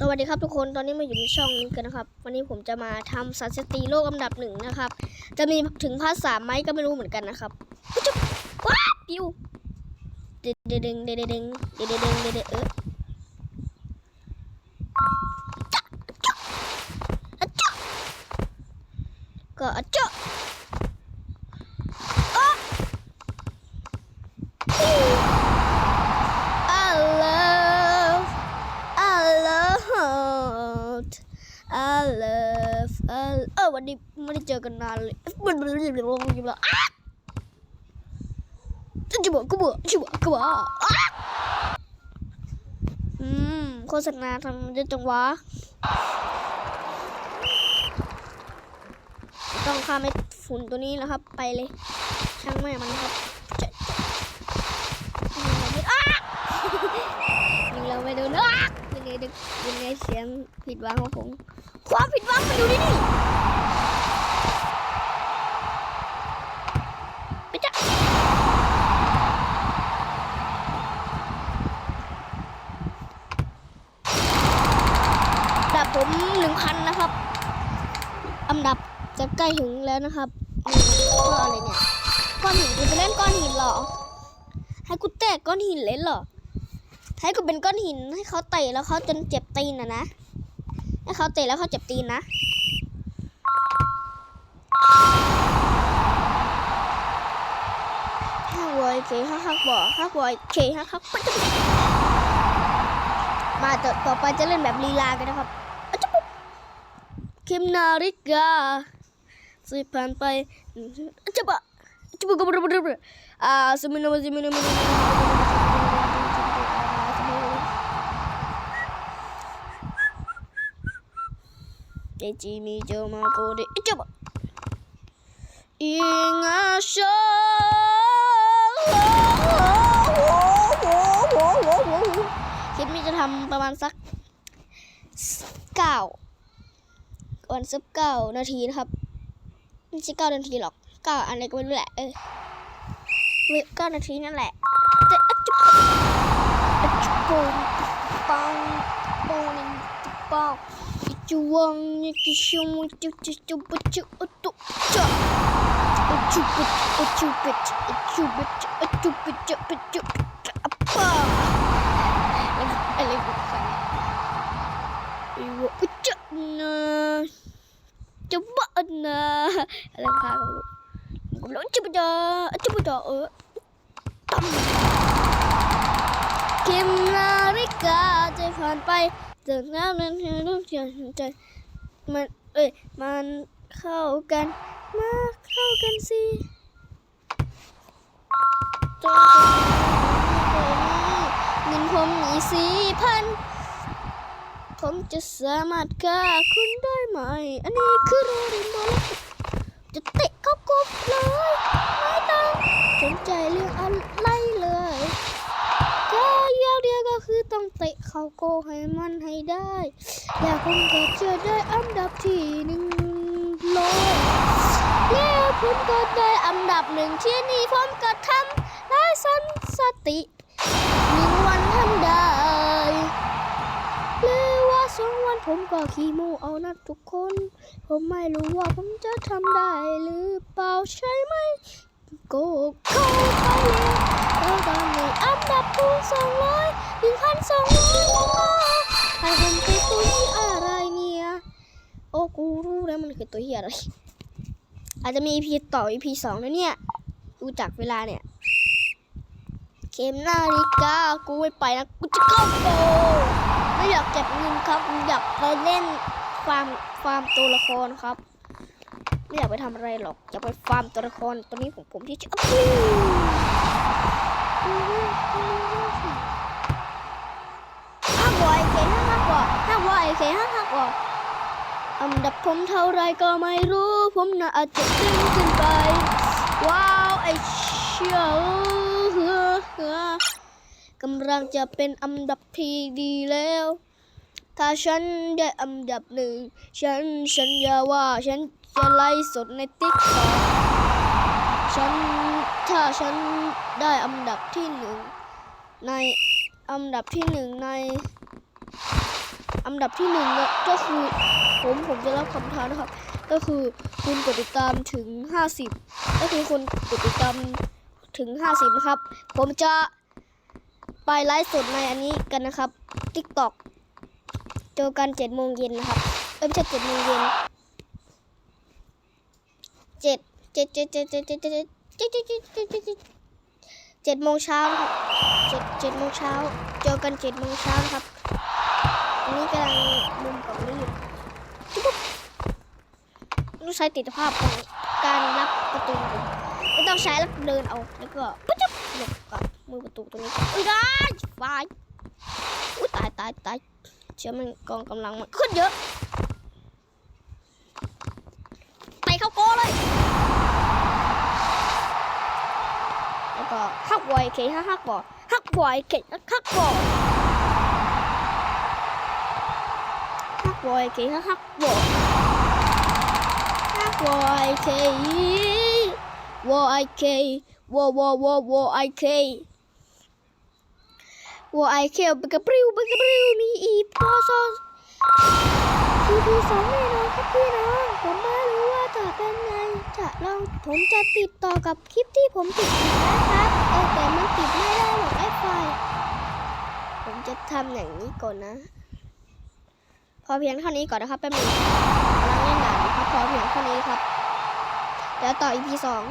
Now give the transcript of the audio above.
สวัสดีครับทุกคนตอนนี้มาอยู่ในช่องนี้กันนะครับ วันนี้ผมจะมาทำสถิติโลกอันดับหนึ่งนะครับ จะมีถึงภาคสามไหมก็ไม่รู้เหมือนกันนะครับจุ๊บว้าปิวเดเดเดงเดเดเดงเดเดเดงเดเดเออก็อจ๊ะอิ๊ว I love I love I love I เออวันนี้ ไม่ได้เจอกันนานเลยมันมันมันมันมันมันอะจะบอกก็บอกจะบอกก็บอกอะอืมโฆษณาทำได้จังวะต้องข้ามไอ้ฝุ่นตัวนี้แล้วครับ ไปเลย ช่างแม่มันครับยิงเราไม่โดนะยังไงดึกยังไงเสียงผิดหวังของผมความผิดหวังมันอยู่ที่นี่ไปจ้ะดับ ผมหนึ่งพันนะครับ อันดับจะใกล้ถึงแล้วนะครับนี่ก็อะไรเนี่ยก้อนหินกูจะเล่นก้อนหินเหรอ ให้กูแตกก้อนหินเล่นเหรอให้กูเป็นก้อนหินให้เขาเตะแล้วเขาจนเจ็บตีนนะนะให้เขาเตะแล้วเขาเจ็บตีนนะห้าวอยเคห้าฮักบ่ห้าวอยเคห้าฮักมาต่อต่อไปจะเล่นแบบลีลากันนะครับ คิมนาริกาสิผ่านไปจ๊ะบะจ๊ะบปุ๊บกบอ่าสมิโนสมินมิโนเจจิมิโจมาโกเดอิจบะอิงอาชคลิปนี้จะทำประมาณสักเก้า วันสิบเก้านาทีนะครับไม่ใช่เก้านาทีหรอกเก้าอะไรก็ไม่รู้แหละเออเก้านาทีนั่นแหละแต่จจุอัจจุปงปังปงนิงปัจุวังนี่กิชุจุจุจุปจุอุตุจ้าอุจุปอุจุปอุจุปอุจุปจุปจุปะอะไอะไรกูฟัอีวอุจุนะ Alangkah kamu. Kamu belum coba dah, coba dah. Eh. Tam. คิมนาริกาจะผ่านไปจากแล้วนั้นเธอต้องเชื่อใจมันเอ้ยมันเข้ากันมาเข้ากันสิจนเงินผมมีสี่พัน ผมจะสามารถฆ่าคุณได้ไหม อันนี้คือโรดินโบลจะเตะเข้ากบเลย ไม่ต้องสนใจเรื่องอะไรเลย ก็อย่างเดียวก็คือต้องเตะเขาโกให้มันให้ได้ อยากผมก็จะได้อันดับที่หนึ่งเลยแล้วผมก็ได้อันดับหนึ่งที่นี่ผมก็ทำได้สันสติหนึ่งวันทำได้หรือว่าสองวัน ผมก็ขี้โมเอานะทุกคน ผมไม่รู้ว่าผมจะทำได้หรือเปล่าใช่ไหมโกเข้าไปแล้วแล้วตอนนี้อันดับคูณสองร้อยหนึ่งพันสองร้อยให้ผมไปตัวนี้อะไรเนี่ย โอ้กูรู้แล้วมันคือตัวเหี้ยอะไร อาจจะมี EP ต่อ EP สองนะเนี่ย ดูจากเวลาเนี่ยเกมนาฬิกากูไม่ไปนะ กูจะเข้าโปร ไม่อยากเก็บเงินครับ อยากไปเล่นฟาร์มฟาร์มตัวละครครับ ไม่อยากไปทำอะไรหรอก อยากไปฟาร์มตัวละครตัวนี้ของผมที่ชื่ออ้าวห้าบอยเคห้าห้ากว่าห้าบอยเคห้าห้ากว่าอันดับผมเท่าไรก็ไม่รู้ ผมน่าอาจจะดึงขึ้นไป ว้าว ไอเชี่ยเฮ้อเฮ้อ กำลังจะเป็นอันดับที่ดีแล้ว ถ้าฉันได้อันดับหนึ่ง ฉันสัญญาว่าฉันจะไลฟ์สดในติ๊กต็อกฉันถ้าฉันได้อันดับที่หนึ่งในอันดับที่หนึ่งในอันดับที่หนึ่งเนี่ยก็คือผมผมจะรับคำท้านะครับ ก็คือคุณกดติดตามถึง 50 ก็คือคนกดติดตามถึง 50 นะครับ ผมจะ ไปไลฟ์สดในอันนี้กันนะครับ TikTok เจอกัน7โมงเย็นนะครับ เอ้ยไม่ใช่7โมงเย็นเจ็ดเจ็ดเจ็ดเจ็ดเจ็ดเจ็ดเจ็ดเจ็ดเจ็ดเจ็ดเจ็ดเจ็ดเจ็ดโมงเช้าครับเจ็ดเจ็ดโมงเช้าเจอกันเจ็ดโมงเช้าครับอันนี้กำลังมุมกับนี่จุ๊บต้องใช้ติดภาพของการรับประตูไม่ต้องใช้แล้วเดินเอาแล้วก็ปุ๊บจุ๊บหลบกับ มือประตูตรงนี้อุ้ยได้ไฟอุ้ยตายตายตายเชื่อมันกองกำลังมันขึ้นเยอะไปเข้าโกเลย แล้วก็ฮักไวเคฮักฮักบ่อฮักไวเคฮักบ่อฮักไวเคฮักฮักบ่อฮักไวเค วอไอเควอวอวอวอไอเค วอไอเคไปกระปริวไปกระปริวมีอีพอซอนคือพีสองแน่นอนครับพี่น้องผมไม่รู้ว่าจะเป็นไงจะลองผมจะติดต่อกับคลิปที่ผมติดนะครับเออแต่มันติดไม่ได้หรอกไอ้ไฟผมจะทำอย่างนี้ก่อนนะ พอเพียงเท่านี้ก่อนนะครับแป๊บนึงกำลังเล่นด่านนะครับพอเพียงเท่านี้ครับแล้วต่อ EP สอง